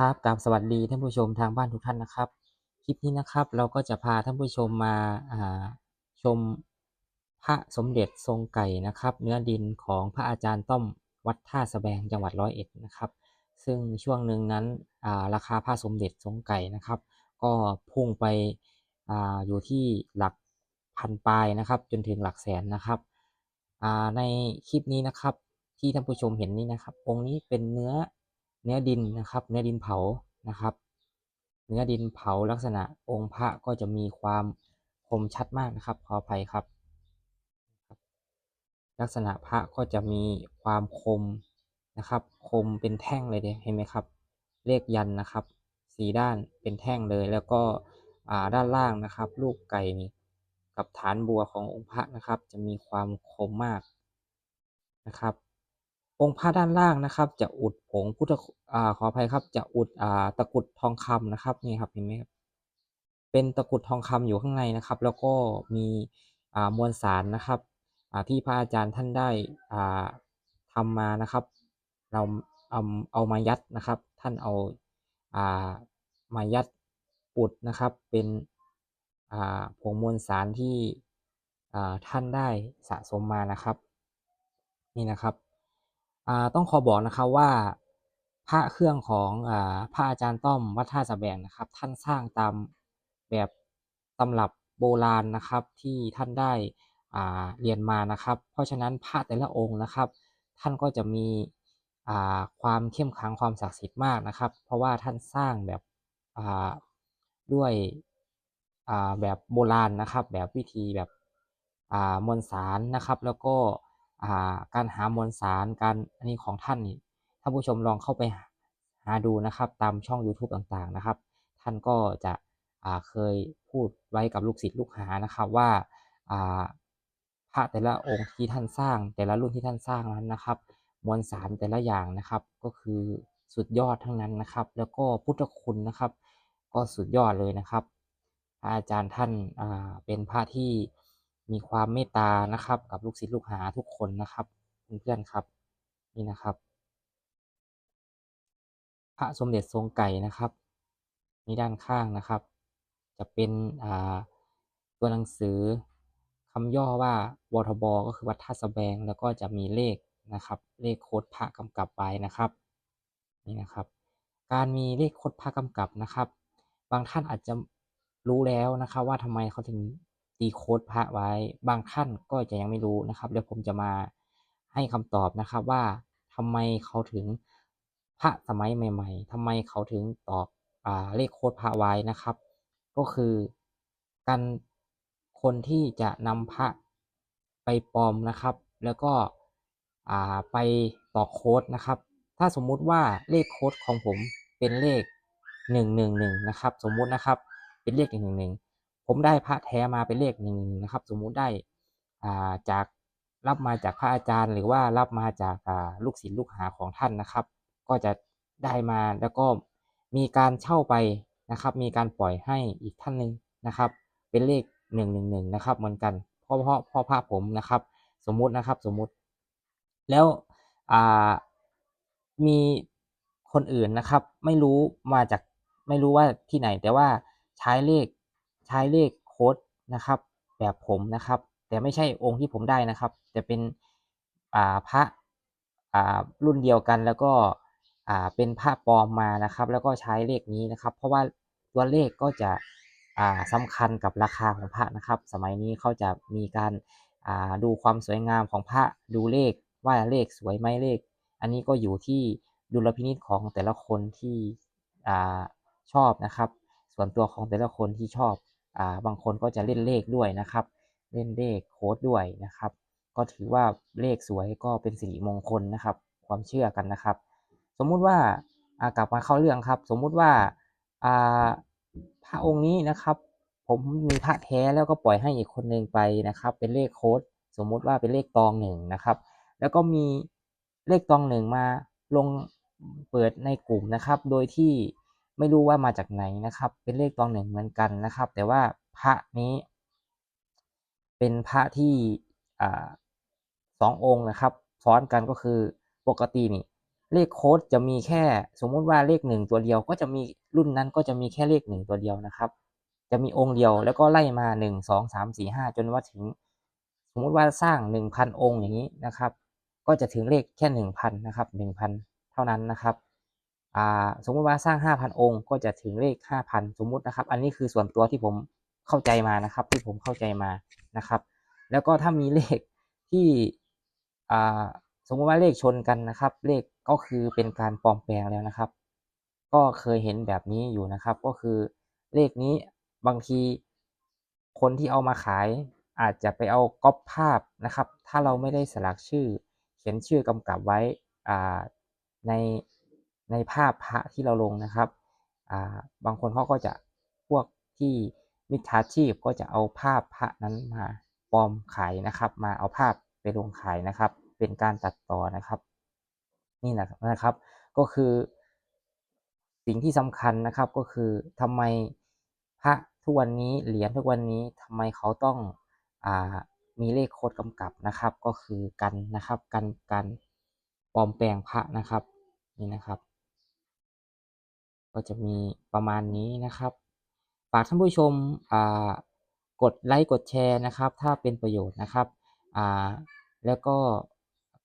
ครับกราบสวัสดีท่านผู้ชมทางบ้านทุกท่านนะครับ คลิปนี้นะครับเราก็จะพาท่านผู้ชมมาาชมพระสมเด็จทรงไก่นะครับ เนื้อดินของพระอาจารย์ต้อมวัดท่าสะแบงจังหวัดร้อยเอ็ดนะครับ ซึ่งช่วงหนึ่งนั้นาราคาพระสมเด็จทรงไก่นะครับ ก็พุ่งไปออยู่ที่หลักพันปลายนะครับ จนถึงหลักแสนนะครับในคลิปนี้นะครับที่ท่านผู้ชมเห็นนี้นะครับองค์นี้เป็นเนื้อ เนื้อดินนะครับ เนื้อดินเผานะครับ เนื้อดินเผาลักษณะองค์พระก็จะมีความคมชัดมากนะครับ ขออภัยครับ ลักษณะพระก็จะมีความคมนะครับ คมเป็นแท่งเลยเดยเห็นไหมครับ เลขยันนะครับสีด้านเป็นแท่งเลยแล้วก็ด้านล่างนะครับ ลูกไก่นี่กับฐานบัวขององค์พระนะครับ จะมีความคมมากนะครับ องค์พระด้านล่างนะครับ จะอุดผงพุทธอ่าขออภัยครับ จะอุดอ่าตะกรุดทองคำนะครับนี่ครับเห็นไหมครับเป็นตะกรุดทองคำอยู่ข้างในนะครับ แล้วก็มีอ่ามวลสารนะครับอ่าที่พระอาจารย์ท่านได้อ่าทำมานะครับ เราเอาเอามายัดนะครับ ท่านเอาอ่ามายัดอุดนะครับ เป็นอ่าผงมวลสารที่อ่าท่านได้สะสมมานะครับ นี่นะครับ ต้องขอบอกนะครับว่าพระเครื่องของอพระอาจารย์ต้อมวัดท่าสะแบงนะครับ ท่านสร้างตามแบบตำรับโบราณนะครับที่ท่านได้เรียนมานะครับ เพราะฉะนั้นพระแต่ละองค์นะครับ ท่านก็จะมีความเข้มขังความศักดิ์สิทธิ์มากนะครับ เพราะว่าท่านสร้างแบบด้วยแบบโบราณนะครับ แบบวิธีแบบมวลสารนะครับ แล้วก็ การหามวลสารการอันนี้ของท่านนี่ท่านผู้ชมลองเข้าไปหาดูนะครับ ตามช่อง YouTube ต่างๆนะครับ ท่านก็จะเคยพูดไว้กับลูกศิษย์ลูกหานะครับว่าพระแต่ละองค์ที่ท่านสร้าง แต่ละรุ่นที่ท่านสร้างนั้นนะครับ มวลสารแต่ละอย่างนะครับ ก็คือสุดยอดทั้งนั้นนะครับ แล้วก็พุทธคุณนะครับ ก็สุดยอดเลยนะครับอาจารย์ท่านเป็นพระที่ มีความเมตตานะครับ กับลูกศิษย์ลูกหาทุกคนนะครับเพื่อนๆครับนี่นะครับ พระสมเด็จทรงไก่นะครับนี่ด้านข้างนะครับ จะเป็นอ่าตัวหนังสือคำย่อว่าวทบ ก็คือวัดท่าสะแบง แล้วก็จะมีเลขนะครับ เลขโค้ดพระกำกับไว้นะครับนี่นะครับ การมีเลขโค้ดพระกำกับนะครับ บางท่านอาจจะรู้แล้วนะครับว่าทำไมเขาถึง ตีโค้ดพระไว้ บางท่านก็จะยังไม่รู้นะครับเดี๋ยวผมจะมาให้คำตอบนะครับว่าทำไมเขาถึงพระสมัยใหม่ ๆทำไมเขาถึงตอบอเลขโค้ดพระไว้นะครับ ก็คือการคนที่จะนำพระไปปลอมนะครับ แล้วก็ไปต่อโค้ดนะครับ ถ้าสมมุติว่าเลขโค้ดของผมเป็นเลขหนึ่งหนึ่งหนึ่งนะครับ สมมุตินะครับ เป็นเลขหนึ่งหนึ่งหนึ่ง ผมได้พระแท้มาเป็นเลขหนึ่งนะครับ สมมุติได้อ่าจากรับมาจากพระอาจารย์ หรือว่ารับมาจากอ่าลูกศิษย์ลูกหาของท่านนะครับ ก็จะได้มาแล้วก็มีการเช่าไปนะครับ มีการปล่อยให้อีกท่านหนึ่งนะครับ เป็นเลขหนึ่งหนึ่งหนึ่งนะครับ เหมือนกันเพราะเพราะพ่อพระผมนะครับ สมมุตินะครับสมมุติ แล้วอ่ามีคนอื่นนะครับ ไม่รู้มาจากไม่รู้ว่าที่ไหน แต่ว่าใช้เลข ใช้เลขโค้ดนะครับ แบบผมนะครับ แต่ไม่ใช่องค์ที่ผมได้นะครับ แต่เป็นพระรุ่นเดียวกันแล้วก็เป็นพระปลอมมานะครับ แล้วก็ใช้เลขนี้นะครับ เพราะว่าตัวเลขก็จะอ่าสำคัญกับราคาของพระนะครับ สมัยนี้เขาจะมีการาดูความสวยงามของพระดูเลขว่าเลขสวยไหมเลข อันนี้ก็อยู่ที่ดุลพินิจของแต่ละคนที่อชอบนะครับ ส่วนตัวของแต่ละคนที่ชอบ อ่าบางคนก็จะเล่นเลขด้วยนะครับ เล่นเลขโค้ดด้วยนะครับ ก็ถือว่าเลขสวยก็เป็นสิริมงคลนะครับ ความเชื่อกันนะครับ สมมุติว่าากลับมาเข้าเรื่องครับ สมมุติว่าาพระองค์นี้นะครับ ผมมีพระแท้แล้วก็ปล่อยให้อีกคนหนึ่งไปนะครับ เป็นเลขโค้ดสมมุติว่าเป็นเลขตองหนึ่งนะครับ แล้วก็มีเลขตองหนึ่งมาลงเปิดในกลุ่มนะครับ โดยที่ ไม่รู้ว่ามาจากไหนนะครับ เป็นเลขตองหนึ่งเหมือนกันนะครับ แต่ว่าพระนี้ เป็นพระที่อ่าสององค์นะครับ ซ้อนกันก็คือปกตินี่เลขโค้ดจะมีแค่สมมุติว่าเลขหนึ่งตัวเดียวก็จะมีรุ่นนั้นก็จะมีแค่เลขหนึ่งตัวเดียวนะครับ จะมีองค์เดียวแล้วก็ไล่มาหนึ่งสองสามสี่ห้าจนว่าถึง สมมุติว่าสร้างหนึ่งพันองค์อย่างนี้นะครับ ก็จะถึงเลขแค่หนึ่งพันนะครับหนึ่งพันเท่านั้นนะครับ สมมติว่าสร้างห้าพันองค์ ก็จะถึงเลขห้าพันสมมุตินะครับ อันนี้คือส่วนตัวที่ผมเข้าใจมานะครับ ที่ผมเข้าใจมานะครับ แล้วก็ถ้ามีเลขที่อ่าสมมติว่าเลขชนกันนะครับ เลขก็คือเป็นการปลอมแปลงแล้วนะครับ ก็เคยเห็นแบบนี้อยู่นะครับ ก็คือเลขนี้บางทีคนที่เอามาขายอาจจะไปเอาก๊อปภาพนะครับ ถ้าเราไม่ได้สลักชื่อ เขียนชื่อกำกับไว้อ่าใน ในภาพพระที่เราลงนะครับาบางคนเขาก็จะพวกที่มิจฉาชีพก็จะเอาภาพพระนั้นมาปลอมขายนะครับ มาเอาภาพไปลงขายนะครับ เป็นการตัดต่อนะครับ นี่แหละนะครับ ก็คือ สิ่งที่สำคัญนะครับก็คือทำไมพระทุกวันนี้เหรียญทุกวันนี้ทำไมเขาต้องอ่ามีเลขโค้ดกำกับนะครับ ก็คือกันนะครับ กันการปลอมแปลงพระนะครับ นี่นะครับ ก็จะมีประมาณนี้นะครับ ฝากท่านผู้ชมกดไลค์กดแชร์นะครับ ถ้าเป็นประโยชน์นะครับแล้วก็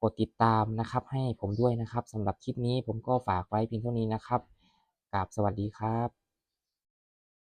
กดติดตามนะครับ ให้ผมด้วยนะครับสำหรับคลิปนี้ผมก็ฝากไว้เพียงเท่านี้นะครับกราบสวัสดีครับ